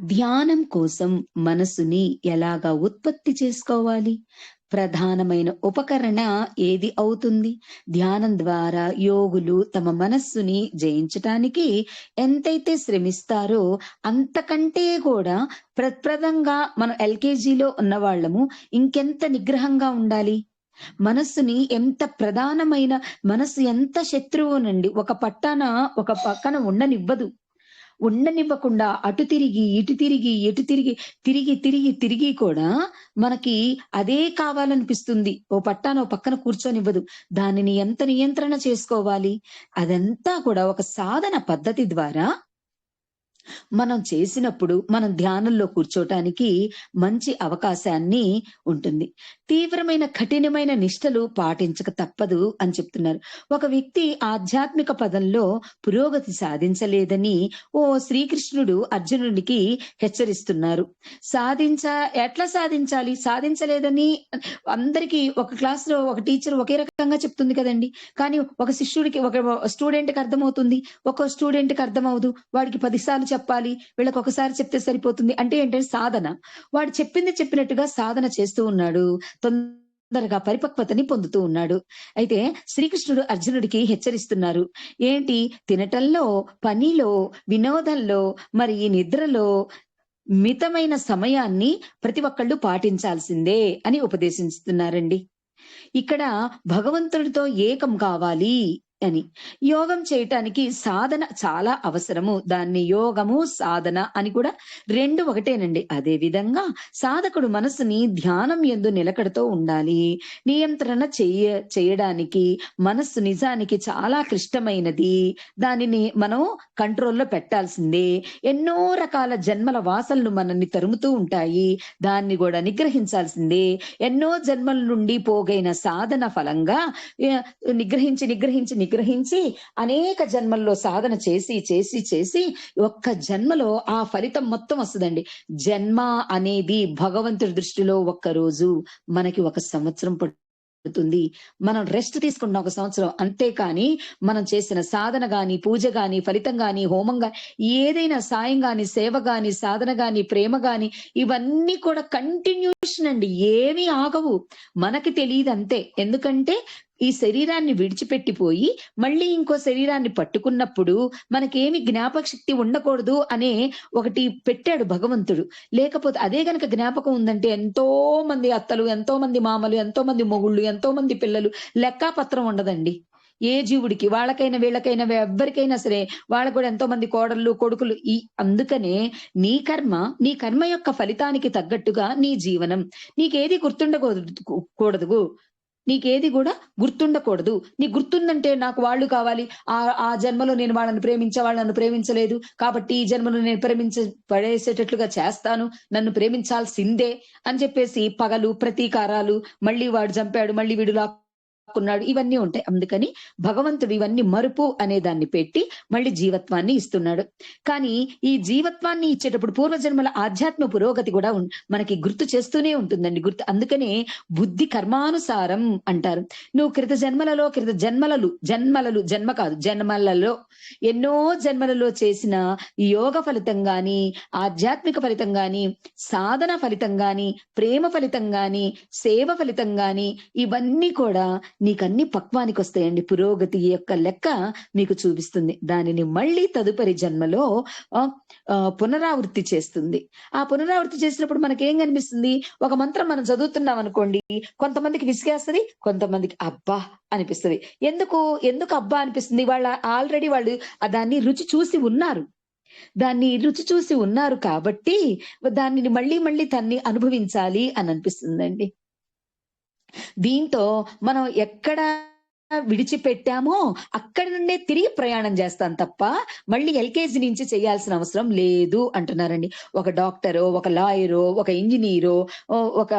ధ్యానం కోసం మనసుని ఎలాగా ఉత్పత్తి చేసుకోవాలి? ప్రధానమైన ఉపకరణ ఏది అవుతుంది? ధ్యానం ద్వారా యోగులు తమ మనస్సుని జయించటానికి ఎంతైతే శ్రమిస్తారో అంతకంటే కూడా ప్రప్రదంగా మనం ఎల్కేజీలో ఉన్న వాళ్ళము ఇంకెంత నిగ్రహంగా ఉండాలి? మనస్సుని ఎంత ప్రధానమైన మనస్సు ఎంత శత్రువు నుండి ఒక పట్టాన ఒక పక్కన ఉండనివ్వదు. ఉండనివ్వకుండా అటు తిరిగి ఇటు తిరిగి ఎటు తిరిగి తిరిగి తిరిగి తిరిగి కూడా మనకి అదే కావాలనిపిస్తుంది. ఓ పట్టాన ఓ పక్కన కూర్చొనివ్వదు. దానిని ఎంత నియంత్రణ చేసుకోవాలి. అదంతా కూడా ఒక సాధన పద్ధతి ద్వారా మనం చేసినప్పుడు మనం ధ్యానంలో కూర్చోటానికి మంచి అవకాశాన్ని ఉంటుంది. తీవ్రమైన కఠినమైన నిష్టలు పాటించక తప్పదు అని చెప్తున్నారు. ఒక వ్యక్తి ఆధ్యాత్మిక పదంలో పురోగతి సాధించలేదని ఓ శ్రీకృష్ణుడు అర్జునుడికి హెచ్చరిస్తున్నారు. సాధించ ఎట్లా సాధించాలి? సాధించలేదని అందరికీ ఒక క్లాస్లో ఒక టీచర్ ఒకే రకంగా చెప్తుంది కదండి. కానీ ఒక శిష్యుడికి ఒక స్టూడెంట్కి అర్థమవుతుంది. ఒక స్టూడెంట్కి అర్థమవుదు. వాడికి పదిసార్లు చెప్పాలి? వీళ్ళకి ఒకసారి చెప్తే సరిపోతుంది. అంటే ఏంటంటే సాధన. వాడు చెప్పింది చెప్పినట్టుగా సాధన చేస్తూ ఉన్నాడు. తొందరగా పరిపక్వతని పొందుతూ ఉన్నాడు. అయితే శ్రీకృష్ణుడు అర్జునుడికి హెచ్చరిస్తున్నారు. ఏంటి? తినటంలో పనిలో వినోదంలో మరి నిద్రలో మితమైన సమయాన్ని ప్రతి ఒక్కళ్ళు పాటించాల్సిందే అని ఉపదేశిస్తున్నారండి. ఇక్కడ భగవంతుడితో ఏకం కావాలి. అని. యోగం చేయటానికి సాధన చాలా అవసరము. దాన్ని యోగము సాధన అని కూడా రెండు ఒకటేనండి. అదే విధంగా సాధకుడు మనసుని ధ్యానం ఎందు నిలకడతో ఉండాలి. నియంత్రణ చేయ చేయడానికి మనస్సు నిజానికి చాలా క్లిష్టమైనది. దానిని మనం కంట్రోల్లో పెట్టాల్సిందే. ఎన్నో రకాల జన్మల వాసనలు మనల్ని తరుముతూ ఉంటాయి. దాన్ని కూడా నిగ్రహించాల్సిందే. ఎన్నో జన్మల నుండి పోగైన సాధన ఫలంగా నిగ్రహించి నిగ్రహించి గ్రహించి అనేక జన్మల్లో సాధన చేసి చేసి చేసి ఒక్క జన్మలో ఆ ఫలితం మొత్తం వస్తుందండి. జన్మ అనేది భగవంతుడి దృష్టిలో ఒక్క రోజు మనకి ఒక సంవత్సరం పడుతుంది. మనం రెస్ట్ తీసుకున్న ఒక సంవత్సరం అంతేకాని మనం చేసిన సాధన గాని పూజ గాని ఫలితం గాని హోమం గాని ఏదైనా సాయం గాని సేవ గాని సాధన గాని ప్రేమ గాని ఇవన్నీ కూడా కంటిన్యూషన్ అండి. ఏమీ ఆగవు. మనకి తెలియదు అంతే ఎందుకంటే ఈ శరీరాన్ని విడిచిపెట్టిపోయి మళ్ళీ ఇంకో శరీరాన్ని పట్టుకున్నప్పుడు మనకేమి జ్ఞాపక శక్తి ఉండకూడదు అనే ఒకటి పెట్టాడు భగవంతుడు. లేకపోతే అదే గనక జ్ఞాపకం ఉందంటే ఎంతో మంది అత్తలు ఎంతో మంది మామలు ఎంతో మంది మొగుళ్ళు ఎంతో మంది పిల్లలు లెక్కాపత్రం ఉండదండి. ఏ జీవుడికి వాళ్ళకైనా వీళ్ళకైనా ఎవ్వరికైనా సరే వాళ్ళకు కూడా ఎంతో మంది కోడళ్ళు కొడుకులు ఈ అందుకనే నీ కర్మ నీ కర్మ యొక్క ఫలితానికి తగ్గట్టుగా నీ జీవనం. నీకేది గుర్తుండకూడదు కూడదు నీకేది కూడా గుర్తుండకూడదు. నీ గుర్తుందంటే నాకు వాళ్ళు కావాలి. ఆ ఆ జన్మలో నేను వాళ్ళని ప్రేమించే వాళ్ళు నన్ను ప్రేమించలేదు. కాబట్టి ఈ జన్మలో నేను ప్రేమించ పడేసేటట్లుగా చేస్తాను. నన్ను ప్రేమించాల్సిందే అని చెప్పేసి పగలు ప్రతీకారాలు మళ్ళీ వాడు చంపాడు మళ్ళీ వీడు ఉన్నాడు ఇవన్నీ ఉంటాయి. అందుకని భగవంతుడు ఇవన్నీ మరుపు అనే దాన్ని పెట్టి మళ్ళీ జీవత్వాన్ని ఇస్తున్నాడు. కానీ ఈ జీవత్వాన్ని ఇచ్చేటప్పుడు పూర్వజన్మల ఆధ్యాత్మ పురోగతి కూడా మనకి గుర్తు చేస్తూనే ఉంటుందండి. గుర్తు అందుకనే బుద్ధి కర్మానుసారం అంటారు. నువ్వు క్రిత జన్మలలో క్రిత జన్మలలు జన్మలలు జన్మ కాదు జన్మలలో ఎన్నో జన్మలలో చేసిన యోగ ఫలితం గాని ఆధ్యాత్మిక ఫలితం గాని సాధన ఫలితం గాని ప్రేమ ఫలితం గాని సేవ ఫలితం గాని ఇవన్నీ కూడా నీకన్ని పక్వానికి వస్తాయండి పురోగతి యొక్క లెక్క మీకు చూపిస్తుంది. దానిని మళ్ళీ తదుపరి జన్మలో ఆ, పునరావృత్తి చేస్తుంది. ఆ పునరావృత్తి చేసినప్పుడు మనకేం కనిపిస్తుంది? ఒక మంత్రం మనం చదువుతున్నాం అనుకోండి కొంతమందికి విసిగేస్తుంది కొంతమందికి అబ్బా అనిపిస్తుంది. ఎందుకు? ఎందుకు అబ్బా అనిపిస్తుంది? వాళ్ళ ఆల్రెడీ వాళ్ళు దాన్ని రుచి చూసి ఉన్నారు. దాన్ని రుచి చూసి ఉన్నారు కాబట్టి దానిని మళ్ళీ మళ్ళీ తన్ని అనుభవించాలి అని అనిపిస్తుందండి. దీంతో మనం ఎక్కడ విడిచిపెట్టామో అక్కడి నుండే తిరిగి ప్రయాణం చేస్తాం తప్ప మళ్ళీ ఎల్కేజీ నుంచి చేయాల్సిన అవసరం లేదు అంటున్నారండి. ఒక డాక్టరో ఒక లాయరో ఒక ఇంజనీరో ఒక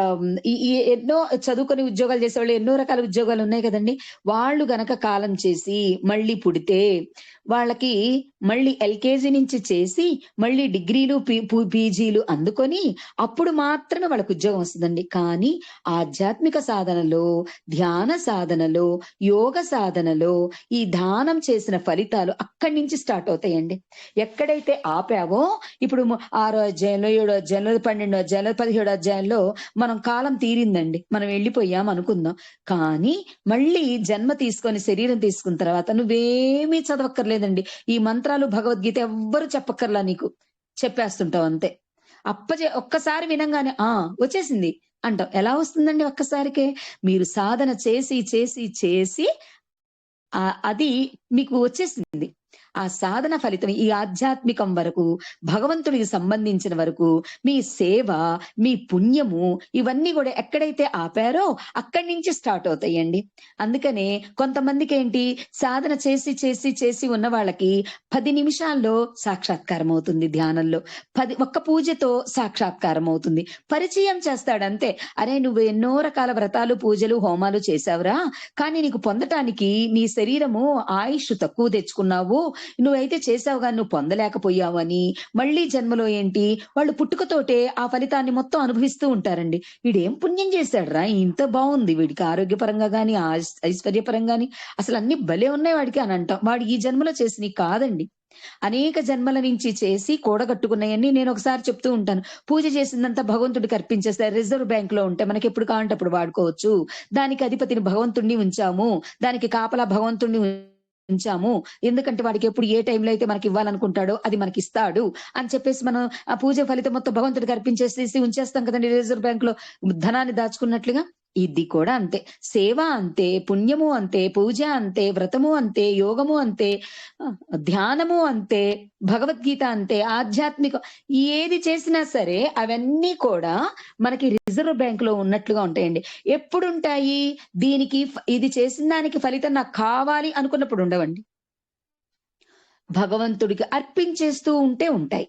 ఎన్నో చదువుకొని ఉద్యోగాలు చేసేవాళ్ళు ఎన్నో రకాల ఉద్యోగాలు ఉన్నాయి కదండి. వాళ్ళు గనక కాలం చేసి మళ్ళీ పుడితే వాళ్ళకి మళ్ళీ ఎల్కేజీ నుంచి చేసి మళ్ళీ డిగ్రీలు పీ- పీజీలు అందుకొని అప్పుడు మాత్రమే వాళ్ళకు ఉద్యోగం వస్తుందండి. కానీ ఆధ్యాత్మిక సాధనలో ధ్యాన సాధనలో యోగ సాధనలో ఈ దానం చేసిన ఫలితాలు అక్కడి నుంచి స్టార్ట్ అవుతాయండి. ఎక్కడైతే ఆపావో ఇప్పుడు ఆరో అధ్యాయంలో ఏడో అధ్యాయంలో పన్నెండో అధ్యాయంలో పదిహేడో అధ్యాయంలో మనం కాలం తీరిందండి. మనం వెళ్ళిపోయాం అనుకుందాం. కానీ మళ్ళీ జన్మ తీసుకొని శరీరం తీసుకున్న తర్వాత నువ్వేమీ చదవక్కర్లేదండి. ఈ మంత్రాలు భగవద్గీత ఎవ్వరు చెప్పక్కర్లా నీకు. చెప్పేస్తుంటావు అంతే. అప్పచే ఒక్కసారి వినంగానే ఆ వచ్చేసింది. అంటాం ఎలా వస్తుందండి ఒక్కసారికే? మీరు సాధన చేసి చేసి చేసి ఆ అది మీకు వచ్చేసింది. ఆ సాధన ఫలితం ఈ ఆధ్యాత్మికం వరకు భగవంతుడికి సంబంధించిన వరకు మీ సేవ మీ పుణ్యము ఇవన్నీ కూడా ఎక్కడైతే ఆపారో అక్కడి నుంచి స్టార్ట్ అవుతాయండి. అందుకనే కొంతమందికి ఏంటి సాధన చేసి చేసి చేసి ఉన్న వాళ్ళకి పది నిమిషాల్లో సాక్షాత్కారం అవుతుంది ధ్యానంలో. పది ఒక్క పూజతో సాక్షాత్కారం అవుతుంది. పరిచయం చేస్తాడంతే. అరే నువ్వు ఎన్నో రకాల వ్రతాలు పూజలు హోమాలు చేశావురా. కానీ నీకు పొందటానికి నీ శరీరము ఆయుష్ తక్కువ తెచ్చుకున్నావు. నువ్వైతే చేసావు కానీ నువ్వు పొందలేకపోయావు అని మళ్ళీ జన్మలో ఏంటి? వాళ్ళు పుట్టుకతోటే ఆ ఫలితాన్ని మొత్తం అనుభవిస్తూ ఉంటారండి. వీడేం పుణ్యం చేశాడరా? ఇంత బాగుంది వీడికి ఆరోగ్యపరంగా గాని ఐశ్వర్యపరంగా గాని అసలు అన్ని భలే ఉన్నాయి వాడికి అని అంటాం. వాడు ఈ జన్మలో చేసినవి కాదండి. అనేక జన్మల నుంచి చేసి కూడగట్టుకున్నాయని నేను ఒకసారి చెప్తూ ఉంటాను. పూజ చేసిందంతా భగవంతుడికి అర్పించేస్తారు రిజర్వ్ బ్యాంక్లో ఉంటే మనకి ఎప్పుడు కావాలంటే అప్పుడు వాడుకోవచ్చు. దానికి అధిపతిని భగవంతుడిని ఉంచాము. దానికి కాపలా భగవంతుడిని ఉంచాము. ఎందుకంటే వాడికి ఎప్పుడు ఏ టైంలో అయితే మనకి ఇవ్వాలనుకుంటాడో అది మనకి ఇస్తాడు అని చెప్పేసి మనం ఆ పూజ ఫలితం మొత్తం భగవంతుడికి అర్పించేసేసి ఉంచేస్తాం కదండి రిజర్వ్ బ్యాంక్లో. ధనాన్ని దాచుకున్నట్లుగా ఇది కూడా అంతే. సేవ అంతే పుణ్యము అంతే పూజ అంతే వ్రతము అంతే యోగము అంతే ధ్యానము అంతే భగవద్గీత అంతే ఆధ్యాత్మిక ఏది చేసినా సరే అవన్నీ కూడా మనకి రిజర్వ్ బ్యాంక్లో ఉన్నట్లుగా ఉంటాయండి. ఎప్పుడు ఉంటాయి దీనికి ఇది చేసిన దానికి ఫలితం నాకు కావాలి అనుకున్నప్పుడు ఉండవండి. భగవంతుడికి అర్పించేస్తూ ఉంటే ఉంటాయి.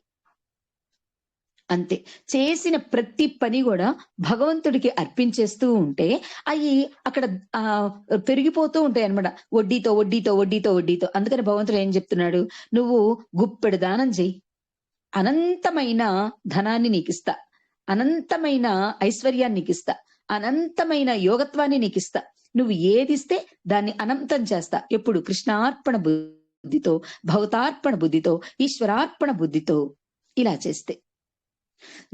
అంతే. చేసిన ప్రతి పని కూడా భగవంతుడికి అర్పించేస్తూ ఉంటే అవి అక్కడ ఆ పెరిగిపోతూ ఉంటాయి అనమాట వడ్డీతో వడ్డీతో వడ్డీతో వడ్డీతో. అందుకని భగవంతుడు ఏం చెప్తున్నాడు? నువ్వు గుప్పెడు దానం చెయ్యి. అనంతమైన ధనాన్ని నీకు ఇస్తా అనంతమైన ఐశ్వర్యాన్ని నీకు ఇస్తా అనంతమైన యోగత్వాన్ని నీకు ఇస్తా నువ్వు ఏదిస్తే దాన్ని అనంతం చేస్తా. ఎప్పుడు? కృష్ణార్పణ బుద్ధితో భగవతార్పణ బుద్ధితో ఈశ్వరార్పణ బుద్ధితో ఇలా చేస్తే.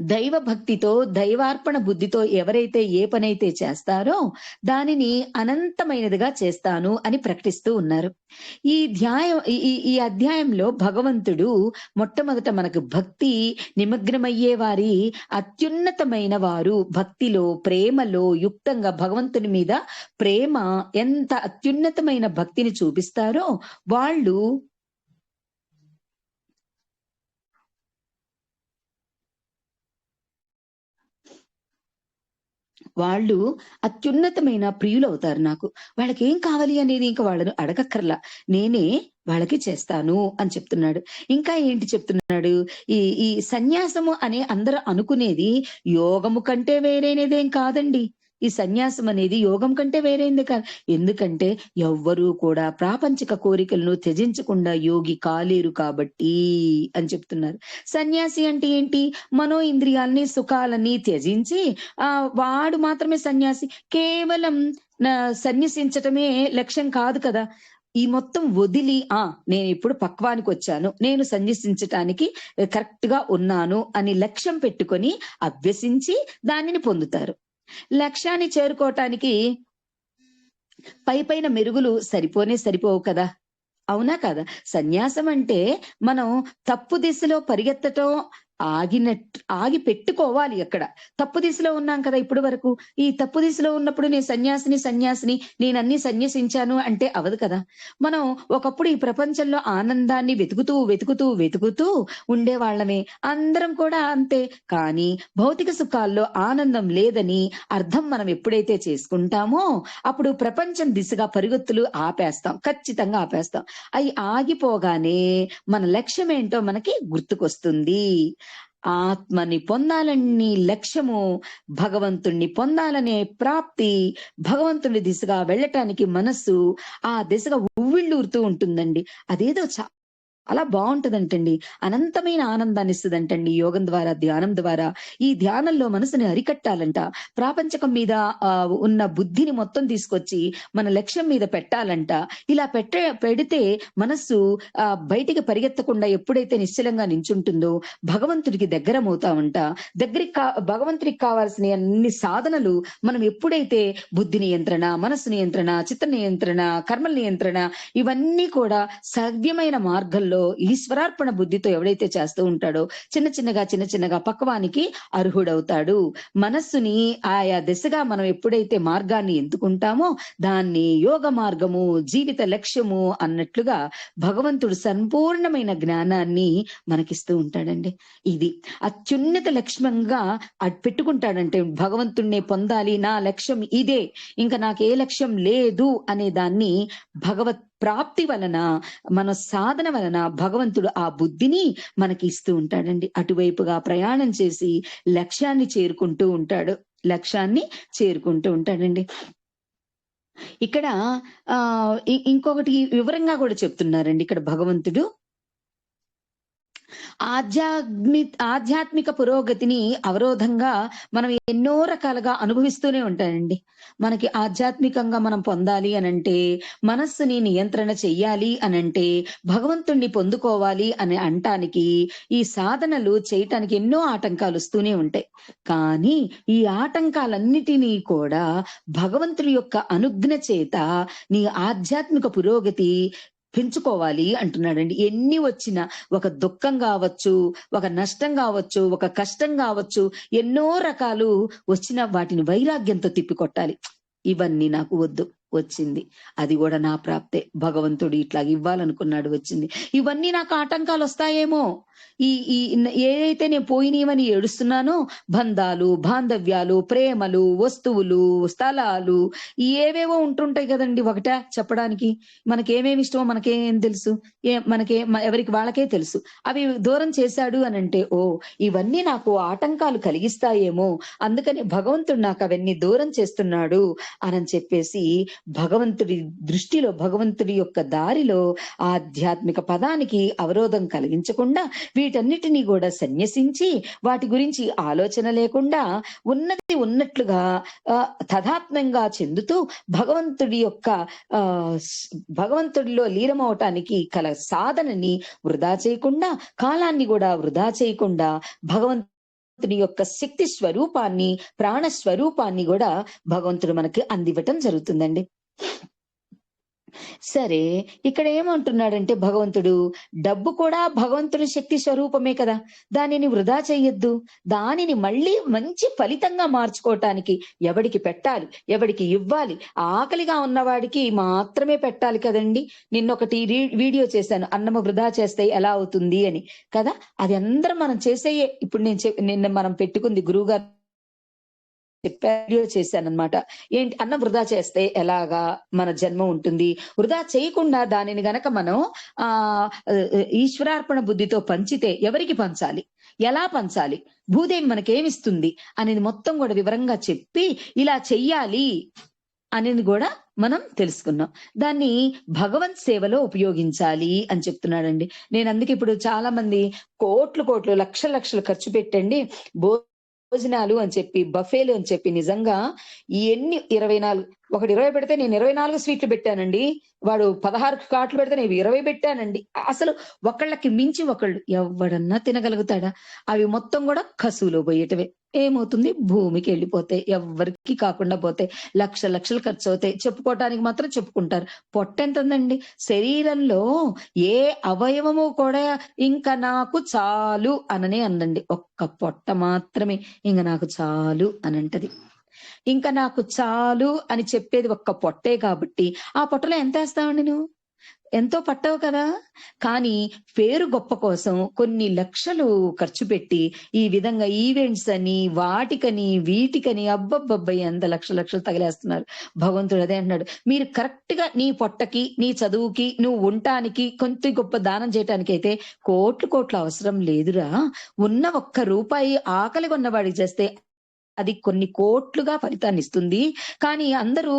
దైవ భక్తితో దైవార్పణ బుద్ధితో ఎవరైతే ఏ పనైతే చేస్తారో దానిని అనంతమైనదిగా చేస్తాను అని ప్రకటిస్తూ ఉన్నారు. ఈ ధ్యాయం ఈ- అధ్యాయంలో భగవంతుడు మొట్టమొదట మనకు భక్తి నిమగ్నమయ్యే వారి అత్యున్నతమైన వారు భక్తిలో ప్రేమలో యుక్తంగా భగవంతుని మీద ప్రేమ ఎంత అత్యున్నతమైన భక్తిని చూపిస్తారో వాళ్ళు వాళ్ళు అత్యున్నతమైన ప్రియులు అవుతారు నాకు. వాళ్ళకి ఏం కావాలి అనేది ఇంకా వాళ్ళను అడగక్కర్లా. నేనే వాళ్ళకి చేస్తాను అని చెప్తున్నాడు. ఇంకా ఏంటి చెప్తున్నాడు? ఈ ఈ సన్యాసము అనే అందరూ అనుకునేది యోగము కంటే వేరేనేదేం కాదండి. ఈ సన్యాసం అనేది యోగం కంటే వేరేంది కాదు ఎందుకంటే ఎవ్వరూ కూడా ప్రాపంచిక కోరికలను త్యజించకుండా యోగి కాలేరు కాబట్టి అని చెప్తున్నారు. సన్యాసి అంటే ఏంటి? మనో ఇంద్రియాలని సుఖాలని త్యజించి ఆ వాడు మాత్రమే సన్యాసి. కేవలం నా సన్యసించటమే లక్ష్యం కాదు కదా. ఈ మొత్తం వదిలి ఆ నేను ఇప్పుడు పక్వానికి వచ్చాను. నేను సన్యసించటానికి కరెక్ట్గా ఉన్నాను అని లక్ష్యం పెట్టుకొని అభ్యసించి దానిని పొందుతారు. లక్ష్యాన్ని చేరుకోవటానికి పై పైన మెరుగులు సరిపోనే సరిపోవు కదా. అవునా కదా? సన్యాసం అంటే మనం తప్పు దిశలో పరిగెత్తటం ఆగినట్టు ఆగి పెట్టుకోవాలి అక్కడ. తప్పు దిశలో ఉన్నాం కదా ఇప్పుడు వరకు. ఈ తప్పు దిశలో ఉన్నప్పుడు నేను సన్యాసిని సన్యాసిని నేను అన్ని సన్యసించాను అంటే అవదు కదా. మనం ఒకప్పుడు ఈ ప్రపంచంలో ఆనందాన్ని వెతుకుతూ వెతుకుతూ వెతుకుతూ ఉండేవాళ్ళమే. అందరం కూడా అంతే. కానీ భౌతిక సుఖాల్లో ఆనందం లేదని అర్థం మనం ఎప్పుడైతే చేసుకుంటామో అప్పుడు ప్రపంచం దిశగా పరిగెత్తులు ఆపేస్తాం. ఖచ్చితంగా ఆపేస్తాం. అవి ఆగిపోగానే మన లక్ష్యం ఏంటో మనకి గుర్తుకొస్తుంది. ఆత్మని పొందాలని లక్ష్యము. భగవంతుణ్ణి పొందాలనే ప్రాప్తి భగవంతుని దిశగా వెళ్ళటానికి మనస్సు ఆ దిశగా ఉవ్విళ్ళూరుతూ ఉంటుందండి. అదేదో అలా బాగుంటదంటండి. అనంతమైన ఆనందాన్ని ఇస్తుందంటండి యోగం ద్వారా ధ్యానం ద్వారా. ఈ ధ్యానంలో మనసుని అరికట్టాలంట. ప్రాపంచకం మీద ఆ, ఉన్న బుద్ధిని మొత్తం తీసుకొచ్చి మన లక్ష్యం మీద పెట్టాలంట. ఇలా పెట్ట పెడితే మనస్సు ఆ బయటికి పరిగెత్తకుండా ఎప్పుడైతే నిశ్చలంగా నించుంటుందో భగవంతుడికి దగ్గరమవుతామంట. దగ్గరికి కా భగవంతుడికి కావాల్సిన అన్ని సాధనలు మనం ఎప్పుడైతే బుద్ధి నియంత్రణ మనస్సు నియంత్రణ చిత్త నియంత్రణ కర్మల నియంత్రణ ఇవన్నీ కూడా సవ్యమైన మార్గంలో ఈశ్వరార్పణ బుద్ధితో ఎవడైతే చేస్తూ ఉంటాడో చిన్న చిన్నగా చిన్న చిన్నగా పక్వానికి అర్హుడవుతాడు. మనస్సుని ఆయా దిశగా మనం ఎప్పుడైతే మార్గాన్ని ఎంచుకుంటామో దాన్ని యోగ మార్గము జీవిత లక్ష్యము అన్నట్లుగా భగవంతుడు సంపూర్ణమైన జ్ఞానాన్ని మనకిస్తూ ఉంటాడండి. ఇది అత్యున్నత లక్ష్యంగా పెట్టుకుంటాడంటే భగవంతుణ్ణే పొందాలి నా లక్ష్యం ఇదే ఇంకా నాకు ఏ లక్ష్యం లేదు అనే దాన్ని భగవత్ ప్రాప్తి వలన మన సాధన వలన భగవంతుడు ఆ బుద్ధిని మనకి ఇస్తూ ఉంటాడండి. అటువైపుగా ప్రయాణం చేసి లక్ష్యాన్ని చేరుకుంటూ ఉంటాడు. లక్ష్యాన్ని చేరుకుంటూ ఉంటాడండి. ఇక్కడ ఆ ఇంకొకటి వివరంగా కూడా చెప్తున్నారండి. ఇక్కడ భగవంతుడు ఆధ్యాత్మి ఆధ్యాత్మిక పురోగతిని అవరోధంగా మనం ఎన్నో రకాలుగా అనుభవిస్తూనే ఉంటాయండి. మనకి ఆధ్యాత్మికంగా మనం పొందాలి అనంటే మనస్సుని నియంత్రణ చెయ్యాలి అనంటే భగవంతుణ్ణి పొందుకోవాలి అని అంటానికి ఈ సాధనలు చేయటానికి ఎన్నో ఆటంకాలు వస్తూనే ఉంటాయి. కానీ ఈ ఆటంకాలన్నిటినీ కూడా భగవంతుడి యొక్క అనుజ్ఞ చేత నీ ఆధ్యాత్మిక పురోగతి పెంచుకోవాలి అంటున్నాడండి. ఎన్ని వచ్చినా ఒక దుఃఖం కావచ్చు ఒక నష్టం కావచ్చు ఒక కష్టం కావచ్చు ఎన్నో రకాలు వచ్చిన వాటిని వైరాగ్యంతో తిప్పికొట్టాలి. ఇవన్నీ నాకు వద్దు వచ్చింది. అది కూడా నా ప్రాప్తే. భగవంతుడు ఇట్లా ఇవ్వాలనుకున్నాడు వచ్చింది. ఇవన్నీ నాకు ఆటంకాలు వస్తాయేమో ఈ ఈ ఏదైతే నేను పోయినవని ఏడుస్తున్నానో బంధాలు బాంధవ్యాలు ప్రేమలు వస్తువులు స్థలాలు ఏవేవో ఉంటుంటాయి కదండి ఒకట చెప్పడానికి. మనకేమేమి ఇష్టమో మనకేం తెలుసు. ఏ మనకే ఎవరికి వాళ్ళకే తెలుసు. అవి దూరం చేశాడు అని అంటే ఓ ఇవన్నీ నాకు ఆటంకాలు కలిగిస్తాయేమో. అందుకని భగవంతుడు నాకు అవన్నీ దూరం చేస్తున్నాడు అని చెప్పేసి భగవంతుడి దృష్టిలో భగవంతుడి యొక్క దారిలో ఆధ్యాత్మిక పదానికి అవరోధం కలిగించకుండా వీటన్నిటినీ కూడా సన్యసించి వాటి గురించి ఆలోచన లేకుండా ఉన్నది ఉన్నట్లుగా ఆ, చెందుతూ భగవంతుడి యొక్క ఆ భగవంతుడిలో లీనమవటానికి కల సాధనని వృధా చేయకుండా కాలాన్ని కూడా వృధా చేయకుండా భగవంతుని యొక్క శక్తి స్వరూపాన్ని ప్రాణ స్వరూపాన్ని కూడా భగవంతుడు మనకి అందివ్వటం జరుగుతుందండి. సరే ఇక్కడ ఏమంటున్నాడంటే భగవంతుడు డబ్బు కూడా భగవంతుని శక్తి స్వరూపమే కదా దానిని వృధా చెయ్యొద్దు. దానిని మళ్ళీ మంచి ఫలితంగా మార్చుకోవటానికి ఎవడికి పెట్టాలి ఎవడికి ఇవ్వాలి? ఆకలిగా ఉన్నవాడికి మాత్రమే పెట్టాలి కదండి. నిన్నొకటి వీడియో చేశాను అన్నము వృధా చేస్తే ఎలా అవుతుంది అని. కదా అది అందరం మనం చేసేయే. ఇప్పుడు నేను నిన్న మనం పెట్టుకుంది గురువుగారు చెప్పాడో చేశానమాట ఏంటి? అన్నం వృధా చేస్తే ఎలాగా మన జన్మ ఉంటుంది? వృధా చేయకుండా దానిని గనక మనం ఆ ఈశ్వరార్పణ బుద్ధితో పంచితే ఎవరికి పంచాలి? ఎలా పంచాలి? భూదేవి మనకేమిస్తుంది? అనేది మొత్తం కూడా వివరంగా చెప్పి ఇలా చెయ్యాలి అనేది కూడా మనం తెలుసుకున్నాం. దాన్ని భగవంత్ సేవలో ఉపయోగించాలి అని చెప్తున్నాడండి. నేను అందుకే ఇప్పుడు చాలా మంది కోట్లు కోట్లు లక్షల లక్షలు ఖర్చు పెట్టండి. బో భోజనాలు అని చెప్పి బఫేలు అని చెప్పి నిజంగా ఎన్ని ఇరవై నాలుగు ఒకటి ఇరవై పెడితే నేను ఇరవై నాలుగు స్వీట్లు పెట్టానండి. వాడు పదహారు కాట్లు పెడితే నేను ఇరవై పెట్టానండి. అసలు ఒకళ్ళకి మించి ఒకళ్ళు ఎవడన్నా తినగలుగుతాడా? అవి మొత్తం కూడా కసువులో పోయేటవే. ఏమవుతుంది? భూమికి వెళ్ళిపోతాయి. ఎవరికి కాకుండా పోతాయి. లక్ష లక్షలు ఖర్చు అవుతాయి. చెప్పుకోవటానికి మాత్రం చెప్పుకుంటారు. పొట్ట ఎంత ఉందండి? శరీరంలో ఏ అవయవము కూడా ఇంకా నాకు చాలు అననే అందండి ఒక్క పొట్ట మాత్రమే. ఇంకా నాకు చాలు అని అంటది ఇంకా నాకు చాలు అని చెప్పేది ఒక్క పొట్టే కాబట్టి ఆ పొట్టలో ఎంత వేస్తావండి నువ్వు? ఎంతో పట్టవు కదా? కానీ పేరు గొప్ప కోసం కొన్ని లక్షలు ఖర్చు పెట్టి ఈ విధంగా ఈవెంట్స్ అని వాటికని వీటికని అబ్బబ్బబ్బయ్య ఎంత లక్ష లక్షలు తగిలేస్తున్నారు. భగవంతుడు అదే అంటున్నాడు మీరు కరెక్ట్గా నీ పొట్టకి నీ చదువుకి నువ్వు ఉండటానికి కొంత గొప్ప దానం చేయటానికి అయితే కోట్లు కోట్లు అవసరం లేదురా. ఉన్న ఒక్క రూపాయి ఆకలి కొన్నవాడికి చేస్తే అది కొన్ని కోట్లుగా ఫలితాన్ని ఇస్తుంది. కానీ అందరూ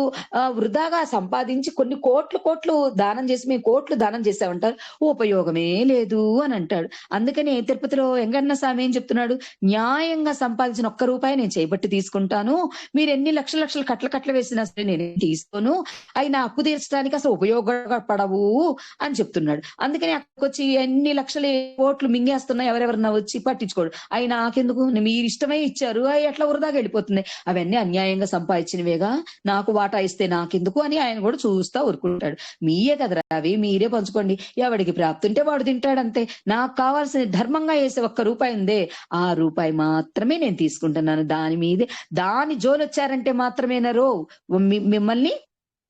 వృధాగా సంపాదించి కొన్ని కోట్లు కోట్లు దానం చేసి మేము కోట్లు దానం చేసామంటారు. ఉపయోగమే లేదు అని అంటాడు. అందుకని తిరుపతిలో వెంకన్న స్వామి ఏం చెప్తున్నాడు? న్యాయంగా సంపాదించిన ఒక్క రూపాయి నేను చేయబట్టి తీసుకుంటాను. మీరు ఎన్ని లక్షల లక్షలు కట్ల కట్ల వేసినా సరే నేను తీసుకోను. అవి నా అప్పు తీర్చడానికి అసలు ఉపయోగపడవు అని చెప్తున్నాడు. అందుకని అక్కడికి వచ్చి ఎన్ని లక్షల కోట్లు మింగేస్తున్నా ఎవరెవరన్నా వచ్చి పట్టించుకోడు. అవి నాకెందుకు? మీరు ఇష్టమై ఇచ్చారు. అవి ఎట్లా వృధా వృధాగా వెళ్ళిపోతుంది? అవన్నీ అన్యాయంగా సంపాదించినవేగా? నాకు వాటా ఇస్తే నాకెందుకు? అని ఆయన కూడా చూస్తా ఊరుకుంటాడు. మీయే కదరా అవి మీరే పంచుకోండి. ఎవడికి ప్రాప్తి ఉంటే వాడు తింటాడు అంతే నాకు కావాల్సిన ధర్మంగా వేసే ఒక్క రూపాయి ఉందే. ఆ రూపాయి మాత్రమే నేను తీసుకుంటున్నాను. దాని మీదే దాని జోలు వచ్చారంటే మాత్రమేనరో మిమ్మల్ని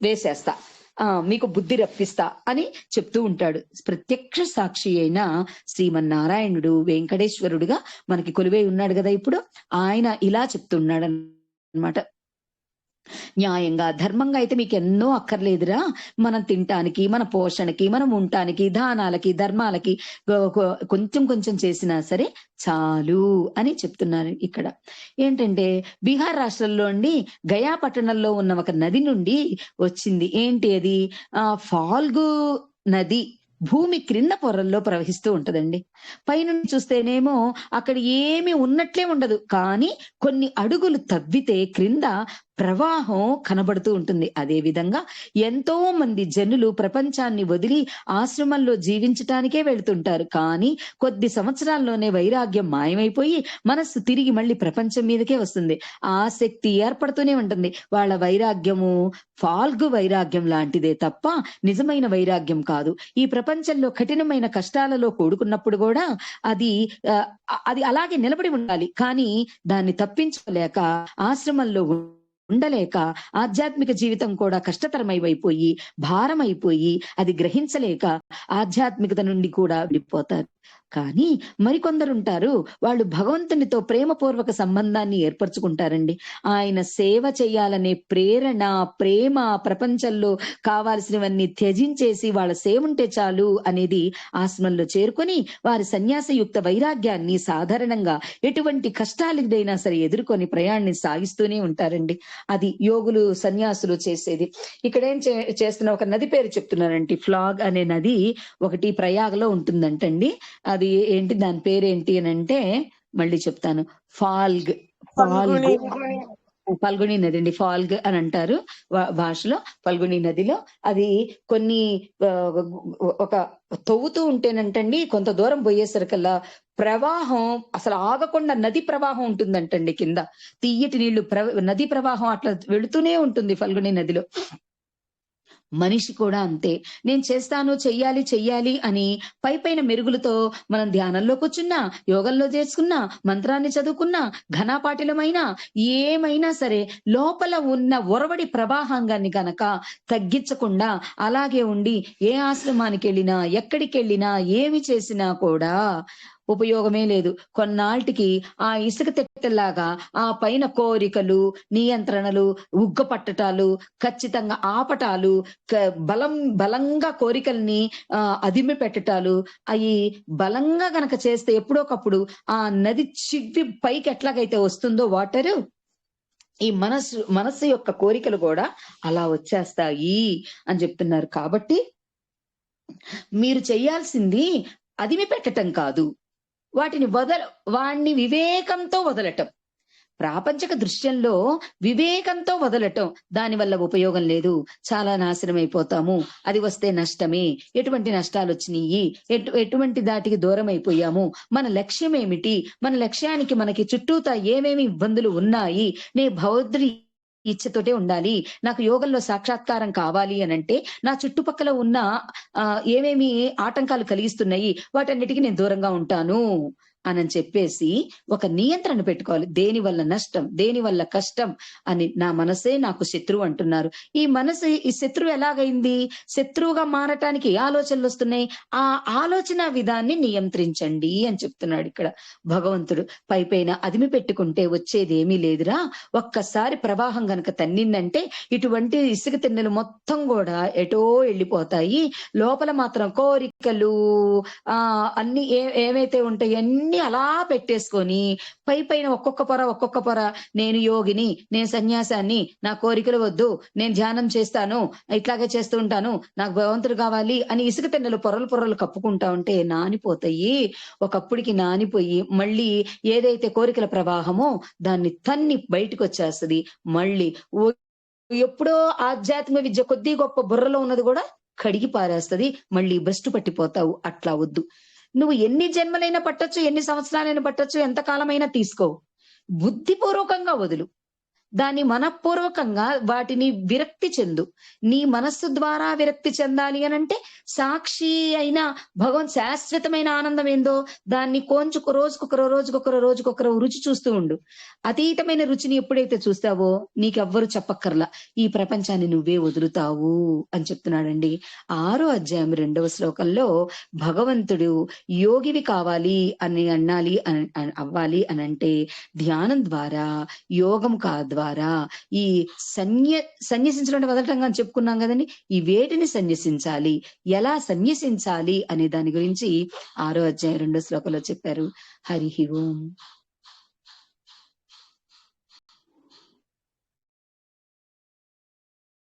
వేసేస్తా. మీకు బుద్ధి రప్పిస్తా అని చెప్తూ ఉంటాడు. ప్రత్యక్ష సాక్షి అయిన శ్రీమన్నారాయణుడు వెంకటేశ్వరుడుగా మనకి కొలువై ఉన్నాడు కదా ఇప్పుడు. ఆయన ఇలా చెప్తున్నాడు అన్నమాట న్యాయంగా ధర్మంగా అయితే మీకు ఎన్నో అక్కర్లేదురా. మనం తినటానికి మన పోషణకి మనం ఉండటానికి దానాలకి ధర్మాలకి కొంచెం కొంచెం చేసినా సరే చాలు అని చెప్తున్నారు ఇక్కడ. ఏంటంటే బీహార్ రాష్ట్రంలో అండి గయా పట్టణంలో ఉన్న ఒక నది నుండి వచ్చింది. ఏంటి అది? ఆ ఫాల్గు నది భూమి క్రింద పొరల్లో ప్రవహిస్తూ ఉంటదండి. పైనుండి చూస్తేనేమో అక్కడ ఏమి ఉన్నట్లే ఉండదు. కానీ కొన్ని అడుగులు తవ్వితే క్రింద ప్రవాహం కనబడుతూ ఉంటుంది. అదే విధంగా ఎంతో మంది జనులు ప్రపంచాన్ని వదిలి ఆశ్రమంలో జీవించటానికే వెళ్తుంటారు. కానీ కొద్ది సంవత్సరాల్లోనే వైరాగ్యం మాయమైపోయి మనస్సు తిరిగి మళ్ళీ ప్రపంచం మీదకే వస్తుంది. ఆసక్తి ఏర్పడుతూనే ఉంటుంది. వాళ్ళ వైరాగ్యము ఫాల్గు వైరాగ్యం లాంటిదే తప్ప నిజమైన వైరాగ్యం కాదు. ఈ ప్రపంచంలో కఠినమైన కష్టాలలో కూడుకున్నప్పుడు కూడా అది అది అలాగే నిలబడి ఉండాలి. కానీ దాన్ని తప్పించుకోలేక ఆశ్రమంలో ఉండలేక ఆధ్యాత్మిక జీవితం కూడా కష్టతరమైపోయి భారమైపోయి అది గ్రహించలేక ఆధ్యాత్మికత నుండి కూడా విడిపోతారు. కానీ మరికొందరుంటారు. వాళ్ళు భగవంతునితో ప్రేమపూర్వక సంబంధాన్ని ఏర్పరచుకుంటారండి. ఆయన సేవ చేయాలనే ప్రేరణ ప్రేమ ప్రపంచంలో కావాల్సినవన్నీ త్యజించేసి వాళ్ళ సేవ ఉంటే చాలు అనేది ఆశ్రమంలో చేరుకొని వారి సన్యాసయుక్త వైరాగ్యాన్ని సాధారణంగా ఎటువంటి కష్టాలైనా సరే ఎదుర్కొని ప్రయాణాన్ని సాగిస్తూనే ఉంటారండి. అది యోగులు సన్యాసులు చేసేది. ఇక్కడ ఏం చేస్తున్న ఒక నది పేరు చెప్తున్నారంటే ఫ్లాగ్ అనే నది ఒకటి ప్రయాగలో ఉంటుందంటండి. అది ఏంటి దాని పేరేంటి అని అంటే మళ్ళీ చెప్తాను. ఫాల్గ్ ఫాల్గ్ ఫల్గుని నది. అండి ఫాల్గ్ అని అంటారు భాషలో. ఫల్గుని నదిలో అది కొన్ని ఒక తవ్వుతూ ఉంటేనంటండి కొంత దూరం పోయేసరికల్లా ప్రవాహం అసలు ఆగకుండా నది ప్రవాహం ఉంటుందంటండి కింద. తీయటి నీళ్ళు ప్ర నది ప్రవాహం అట్లా వెళుతూనే ఉంటుంది ఫల్గుని నదిలో. మనిషి కూడా అంతే. నేను చేస్తాను చెయ్యాలి చెయ్యాలి అని పై పైన మెరుగులతో మనం ధ్యానంలో కూర్చున్నా యోగంలో చేసుకున్నా మంత్రాన్ని చదువుకున్నా ఘనాపాటిలమైనా ఏమైనా సరే లోపల ఉన్న ఒరవడి ప్రవాహాంగాన్ని గనక తగ్గించకుండా అలాగే ఉండి ఏ ఆశ్రమానికి వెళ్ళినా ఎక్కడికి వెళ్ళినా ఏమి చేసినా కూడా ఉపయోగమే లేదు. కొన్నాళ్ళకి ఆ ఇసుక తిట్టలాగా ఆ పైన కోరికలు నియంత్రణలు ఉగ్గ పట్టటాలు ఖచ్చితంగా ఆపటాలు బలం బలంగా కోరికల్ని ఆ అదిమి పెట్టటాలు అవి బలంగా గనక చేస్తే ఎప్పుడోకప్పుడు ఆ నది చివ్వి పైకి ఎట్లాగైతే వస్తుందో వాటరు ఈ మనస్సు మనస్సు యొక్క కోరికలు కూడా అలా వచ్చేస్తాయి అని చెప్తున్నారు. కాబట్టి మీరు చేయాల్సింది అదిమి పెట్టటం కాదు. వాటిని వదల వాణ్ణి వివేకంతో వదలటం. ప్రాపంచక దృశ్యంలో వివేకంతో వదలటం. దానివల్ల ఉపయోగం లేదు. చాలా నాశనం అయిపోతాము అది వస్తే నష్టమే. ఎటువంటి నష్టాలు వచ్చినాయి ఎటు ఎటువంటి దాటికి దూరం అయిపోయాము మన లక్ష్యం ఏమిటి మన లక్ష్యానికి మనకి చుట్టూతా ఏమేమి ఇబ్బందులు ఉన్నాయి? నే భౌద్రి ఇచ్చతోటే ఉండాలి. నాకు యోగంలో సాక్షాత్కారం కావాలి అని అంటే నా చుట్టుపక్కల ఉన్న ఆ ఏమేమి ఆటంకాలు కలిగిస్తున్నాయి వాటన్నిటికీ నేను దూరంగా ఉంటాను. అని చెప్పేసి ఒక నియంత్రణ పెట్టుకోవాలి. దేని వల్ల నష్టం దేని వల్ల కష్టం అని నా మనసే నాకు శత్రువు అంటున్నారు. ఈ మనసు ఈ శత్రువు ఎలాగైంది? శత్రువుగా మారటానికి ఏ ఆలోచనలు వస్తున్నాయి? ఆ ఆలోచన విధాన్ని నియంత్రించండి అని చెప్తున్నాడు ఇక్కడ భగవంతుడు. పై పైన అదిమి పెట్టుకుంటే వచ్చేది ఏమీ లేదురా. ఒక్కసారి ప్రవాహం గనక తన్నిందంటే ఇటువంటి ఇసుక తిన్నెలు మొత్తం కూడా ఎటో వెళ్ళిపోతాయి. లోపల మాత్రం కోరికలు ఆ అన్ని ఏ ఏమైతే ఉంటాయి అన్ని అన్ని అలా పెట్టేసుకొని పై పైన ఒక్కొక్క పొర ఒక్కొక్క పొర. నేను యోగిని నేను సన్యాసాన్ని నా కోరికలు వద్దు నేను ధ్యానం చేస్తాను ఇట్లాగే చేస్తూ ఉంటాను నాకు భగవంతుడు కావాలి అని ఇసుక తిన్నెలు పొరలు పొరలు కప్పుకుంటా ఉంటే నానిపోతాయి. ఒకప్పుడికి నానిపోయి మళ్ళీ ఏదైతే కోరికల ప్రవాహమో దాన్ని తన్ని బయటకు వచ్చేస్తది మళ్ళీ ఎప్పుడో ఆధ్యాత్మిక విద్య కొద్ది గొప్ప బుర్రలో ఉన్నది కూడా కడిగి పారేస్తది. మళ్ళీ బెస్ట్ పట్టిపోతావు. అట్లా వద్దు. నువ్వు ఎన్ని జన్మలైనా పట్టొచ్చు ఎన్ని సంవత్సరాలైనా పట్టొచ్చు ఎంత కాలమైనా తీసుకో. బుద్ధిపూర్వకంగా వదులు. దాన్ని మనఃపూర్వకంగా వాటిని విరక్తి చెందు. నీ మనస్సు ద్వారా విరక్తి చెందాలి అని అంటే సాక్షి అయిన భగవన్ శాశ్వతమైన ఆనందం ఏందో దాన్ని కొంచుకు రోజుకొకరు రోజుకొకరు రోజుకొకరు రుచి చూస్తూ ఉండు. అతీతమైన రుచిని ఎప్పుడైతే చూస్తావో నీకెవ్వరు చెప్పక్కర్లా. ఈ ప్రపంచాన్ని నువ్వే వదులుతావు అని చెప్తున్నాడండి. ఆరో అధ్యాయం రెండవ శ్లోకంలో భగవంతుడు యోగివి కావాలి అని అన్నాలి అని అవ్వాలి అని అంటే ధ్యానం ద్వారా యోగం కాదు ద్వారా ఈ సన్య సన్యసించడం వదలటంగా చెప్పుకున్నాం కదండి. ఈ వేటిని సన్యసించాలి ఎలా సన్యసించాలి అనే దాని గురించి ఆరో అధ్యాయం రెండో శ్లోకంలో చెప్పారు. హరి ఓం.